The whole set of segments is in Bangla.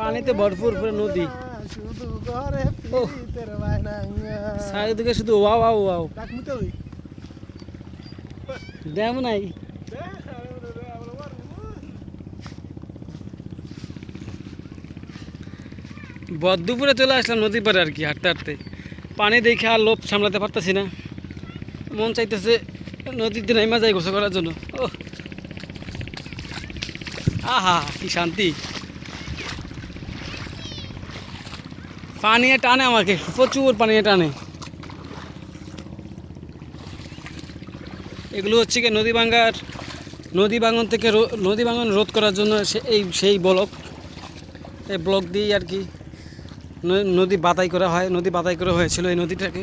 পানিতে ভরপুর পুরো নদী। চারিদিকে শুধু ওয়াও ওয়াও ওয়াও। ড্যাম নাই। বদ্ধপুরে চলে আসলাম নদী পারে আর কি, হাঁটতে হাঁটতে। পানি দেখে আর লোভ সামলাতে পারতেছি না। মন চাইতেছে নদীতে নেমা যায় গোসল করার জন্য। ও আহা, কি শান্তি। পানিয়ে টানে আমাকে, প্রচুর পানিয়ে টানে। এগুলো হচ্ছে কি নদী ভাঙ্গার, নদী ভাঙন থেকে নদী ভাঙন রোধ করার জন্য এই সেই ব্লক। এই ব্লক দিয়েই আর কি নদী বাতাই করা হয়, নদী বাতাই করা হয়েছিল এই নদীটাকে।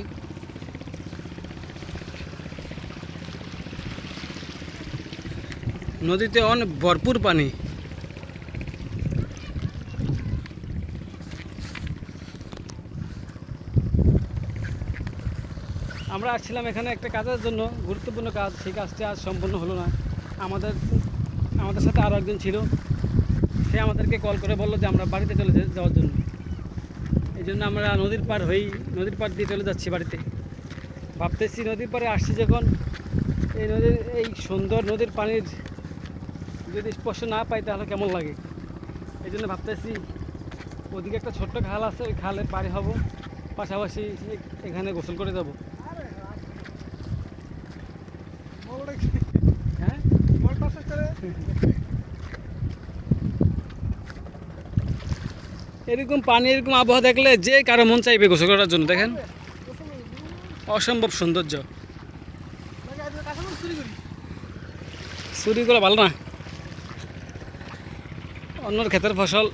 নদীতে অনেক ভরপুর পানি। আমরা আসছিলাম এখানে একটা কাজের জন্য, গুরুত্বপূর্ণ কাজ। সেই কাজটি আজ সম্পূর্ণ হলো না। আমাদের আমাদের সাথে আরও একজন ছিল। সে আমাদেরকে কল করে বলল যে আমরা বাড়িতে চলে যাওয়ার জন্য। এই জন্য আমরা নদীর পার হয়েই নদীর পার দিয়ে চলে যাচ্ছি বাড়িতে। ভাবতেছি নদীর পাড়ে আসছি যখন। এই নদীর, এই সুন্দর নদীর পানির যদি স্পর্শ না পাই তাহলে কেমন লাগে? এই জন্য ভাবতেছি ওদিকে একটা ছোট্ট খাল আছে, ওই খালে পাড়ি হব। পাশাপাশি এখানে গোসল করে যাব বলটা কি হ্যাঁ বলটা শেষ করে এরকম পানি, এরকম আবহাওয়া দেখলে যে কারও মন চাইবে গোসল করার জন্য, দেখেন। অসম্ভব সৌন্দর্য। চুরি করা ভালো না? অন্যর ক্ষেতের ফসল।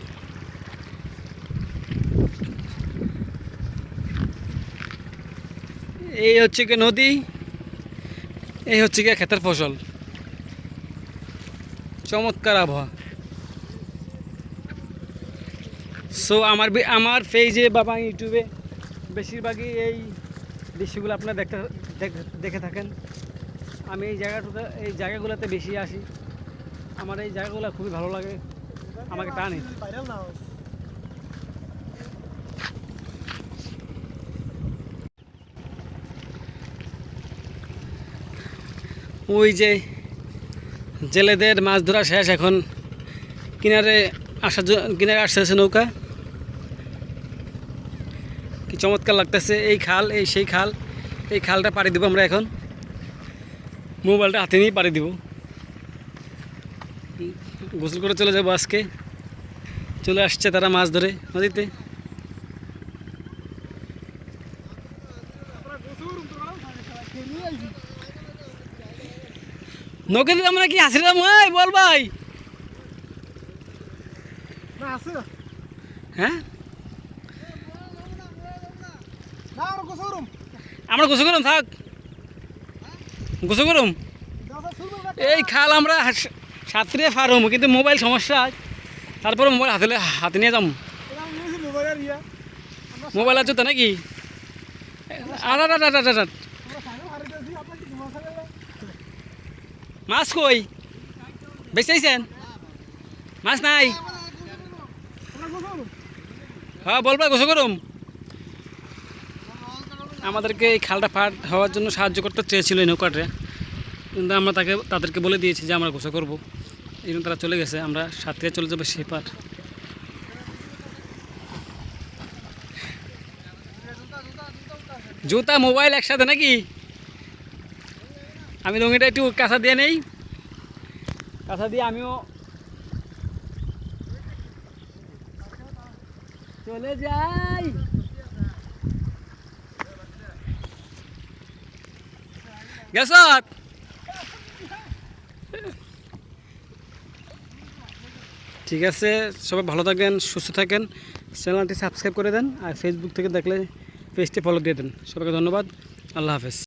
এই হচ্ছে কি নদী, এই হচ্ছে কি ক্ষেতের ফসল। চমৎকার আবহাওয়া। সো আমার বি- আমার পেজে বাবা ইউটিউবে বেশিরভাগই এই দৃশ্যগুলো আপনারা দেখতে দেখে থাকেন। আমি এই জায়গাটা এই জায়গাগুলোতে বেশি আসি। আমার এই জায়গাগুলো খুবই ভালো লাগে। আমাকে টানে। ওই যে জেলেদের মাছ ধরা শেষ এখন। কিনারে আসার জ- কিনারে আসতেছে নৌকা। কি চমৎকার লাগতেছে এই খাল, এই সেই খাল। এই খালটা পাড়ি দেবো আমরা এখন। মোবাইলটা হাতে নিয়ে পাড়ি দিব। গোসল করে চলে যাব আজকে। চলে আসছে তারা মাছ ধরে নদীতে আমরা গোসল করুম তো বড় খেয়ে নিয়ে আইছি নৌকে আমরা কি ওই বল ভাই। না আছে না। হ্যাঁ? আমরা গোসল করুম। থাক। গোসল করুম? এই খাল আমরা সাঁতরে পারম কিন্তু মোবাইল সমস্যা। তারপরে মোবাইল হাতে হাতে নিয়ে যাম মোবাইল আছে তো নাকি? আড়া আড়া আড়া আড়া আমরা সাইকেল হারিয়ে দিয়েছি আপনার কি তোমার সাইকেল মাছ কই? বেচাইছেন মাছ নাই? হ্যাঁ বলবা, গোসল করুম। আমাদেরকে এই খালটা পার হওয়ার জন্য সাহায্য করতে চেয়েছিল এই নৌকাটা। কিন্তু আমরা তাকে, তাদেরকে বলে দিয়েছি যে আমরা গোসল করব। এই তারা চলে গেছে। আমরা সাথে চলে যাব সেই পার। জুতা, মোবাইল একসাথে নাকি? আমি লুঙ্গিটা একটু কাঁচা দিয়ে নেই। কাঁচা দিয়ে আমিও চলে যাই। গেছ? ঠিক আছে, সবাই ভালো থাকেন, সুস্থ থাকেন। চ্যানেলটি সাবস্ক্রাইব করে দেন আর ফেসবুক থেকে দেখলে পেজটি ফলো দিয়ে দেন। সবাইকে ধন্যবাদ। আল্লাহ হাফেজ।